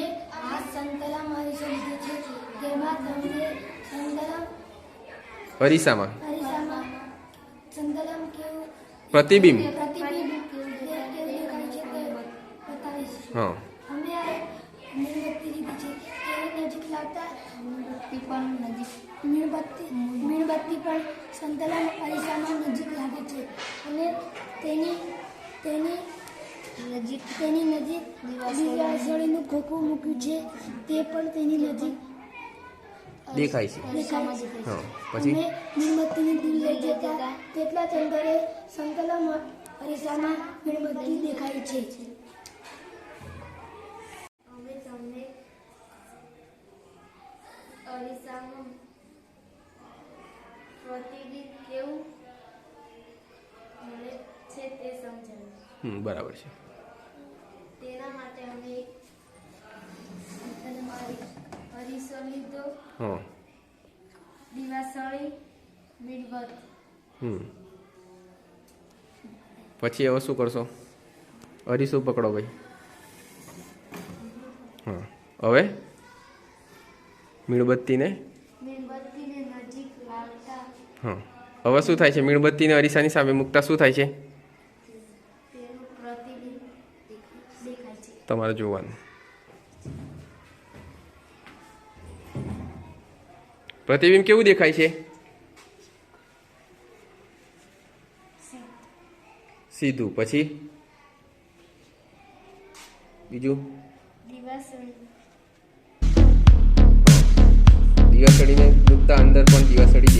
અમે આ સંતલા મારી લીધું છે તેમાં તમને સંતલમ અરીસામાં અરીસામાં સંતલમ કેવું પ્રતિબિંબ પ્રતિબિંબ કેવું કેવું દેખાય છે તે બતાવીશ હા અમે આ મીણબત્તી લીધી છે તે નજીક લાવતા મીણબત્તી પણ નજીક મીણબત્તી મીણબત્તી પણ સંતલમ અરીસામાં નજીક તેની નજીક દિવાસળીનું ખોખું મૂક્યું છે તે પણ તેની નજીક. દેખાય છે. પછી? મીણબત્તીની દિલ લઈ જતા તેટલા ચંદરે સંકલમ અરીસામાં મીણબત્તી દેખાય છે. અમે તમને અરીસામાં પ્રતિબિંબ કેવું મળે છે તે સમજાવ્યું બરાબર છે તેના માટે અમે એક અરી- અરીસો લીધો હા હમ. પછી હવે શું કરશો? અરીસું પકડો ભાઈ? હા. હવે? મીણબત્તીને? મીણબત્તીને નજીક લાવતા. હા. હવે શું થાય છે? મીણબત્તીને અરીસાની સામે મૂકતા શું થાય છે. તમારે જોવાનું. પ્રતિબિંબ કેવું દેખાય છે? સીધું. પછી? બીજું? દિવાસળી દિવાસળીને મૂકતા અંદર પણ દિવાસળી